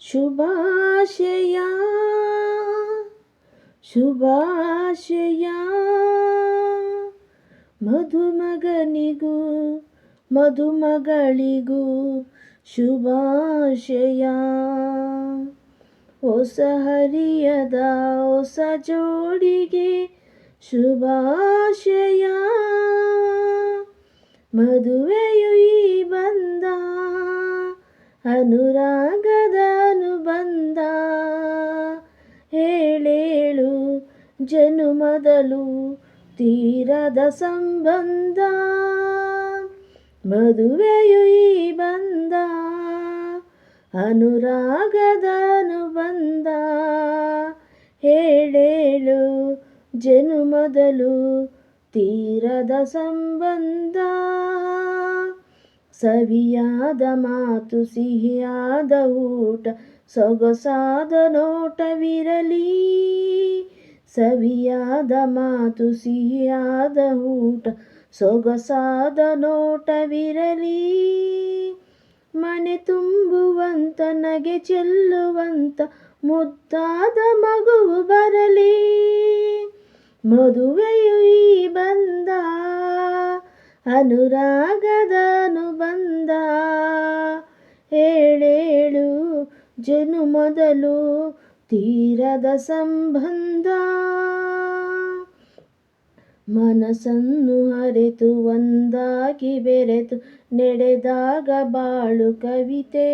ಶುಭಾಶಯ. ಶುಭಾಶಯ. ಮಧುಮಗನಿಗೂ ಮಧುಮಗಳಿಗೂ ಶುಭಾಶಯ. ಹೊಸ ಹರಿಯದ ಹೊಸ ಜೋಡಿಗೆ ಶುಭಾಶಯ. ಮದುವೆಯು ಅನುರಾಗದ ಅನುಬಂಧ. ಹೇಳೇಳು ಜನುಮದಲು ತೀರದ ಸಂಬಂಧ. ಮದುವೆಯು ಈ ಬಂದ ಅನುರಾಗದ ಅನುಬಂಧ. ಹೇಳೇಳು ಜನುಮದಲು ತೀರದ ಸಂಬಂಧ. ಸವಿಯಾದ ಮಾತು, ಸಿಹಿಯಾದ ಊಟ, ಸೊಗಸಾದ ನೋಟವಿರಲಿ. ಸವಿಯಾದ ಮಾತು, ಸಿಹಿಯಾದ ಊಟ, ಸೊಗಸಾದ ನೋಟವಿರಲಿ. ಮನೆ ತುಂಬುವಂತ, ನಗೆ ಚೆಲ್ಲುವಂತ, ಮುದ್ದಾದ ಮಗುವು ಬರಲಿ. ಮದುವೆಯು ಈ ಬಂದ ಅನುರಾಗದ ಹೇಳೇಳು ಹೇಳೇಳು ಜನುಮದಲು ತೀರದ ಸಂಬಂಧ. ಮನಸ್ಸನ್ನು ಅರೆತು ಒಂದಾಗಿ ಬೆರೆತು ನಡೆದಾಗ ಬಾಳು ಕವಿತೆ.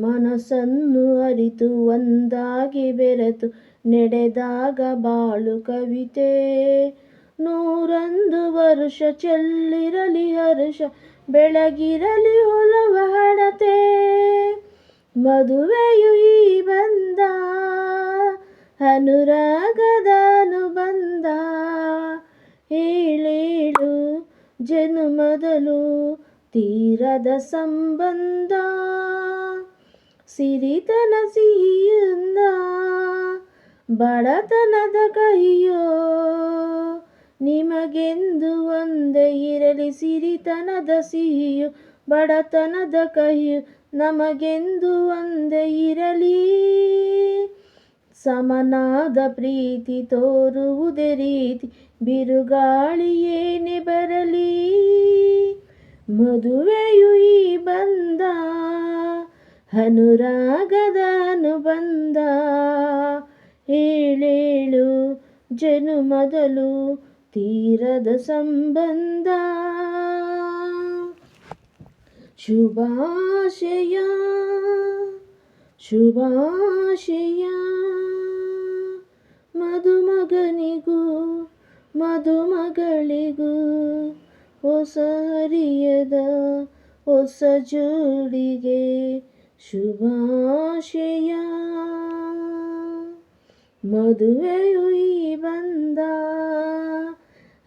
ಮನಸ್ಸನ್ನು ಅರಿತು ಒಂದಾಗಿ ಬೆರೆತು ನಡೆದಾಗ ಬಾಳು ಕವಿತೆ. ನೂರೊಂದು ವರುಷ ಚೆಲ್ಲಿರಲಿ ಹರುಷ, ಬೆಳಗಿರಲಿ ಹೊಲವ ಹಣತೆ ಮದುವೆಯು ಈ ಬಂದ ಅನುರಾಗದ ಅನುಬಂಧ ಹೇಳೇಳು ಜನುಮದಲು ತೀರದ ಸಂಬಂಧ, ಸಿರಿತನ ಸಿಹಿಯಿಂದ ಬಡತನದ ಕಹಿಯೋ ನಿಮಗೆಂದು ಒಂದೇ ಇರಲಿ ಸಿರಿತನದ ಸಿಹಿಯು, ಬಡತನದ ಕಹಿಯು, ನಮಗೆಂದು ಒಂದೇ ಇರಲಿ. ಸಮನಾದ ಪ್ರೀತಿ ತೋರುವುದೇ ರೀತಿ ಬಿರುಗಾಳಿಯೇನೆ ಬರಲಿ ಮದುವೆಯು ಈ ಬಂದ, ಅನುರಾಗದ ಅನುಬಂಧ. ಹೇಳೇಳು ಜನುಮದಲು ತೀರದ ಸಂಬಂಧ. ಶುಭಾಶಯ ಶುಭಾಶಯ. ಮಧುಮಗನಿಗೂ ಮಧುಮಗಳಿಗೂ ಹೊಸ ಹರಿಯದ ಹೊಸ ಜೋಡಿಗೆ ಶುಭಾಶಯ. ಮದುವೆಯು ಈ ಬಂದ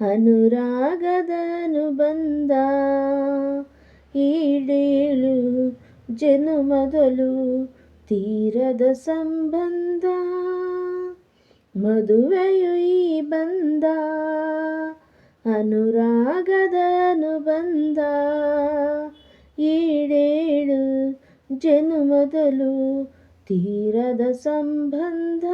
ಅನುರಾಗದ ಅನುಬಂಧ ಈಡೇಳು ಜನುಮದಲು ತೀರದ ಸಂಬಂಧ. ಮದುವೆಯು ಈ ಬಂದ. ಅನುರಾಗದನು ಬಂದ. ಈಡೇಳು ಜನುಮದಲು ತೀರದ ಸಂಬಂಧ.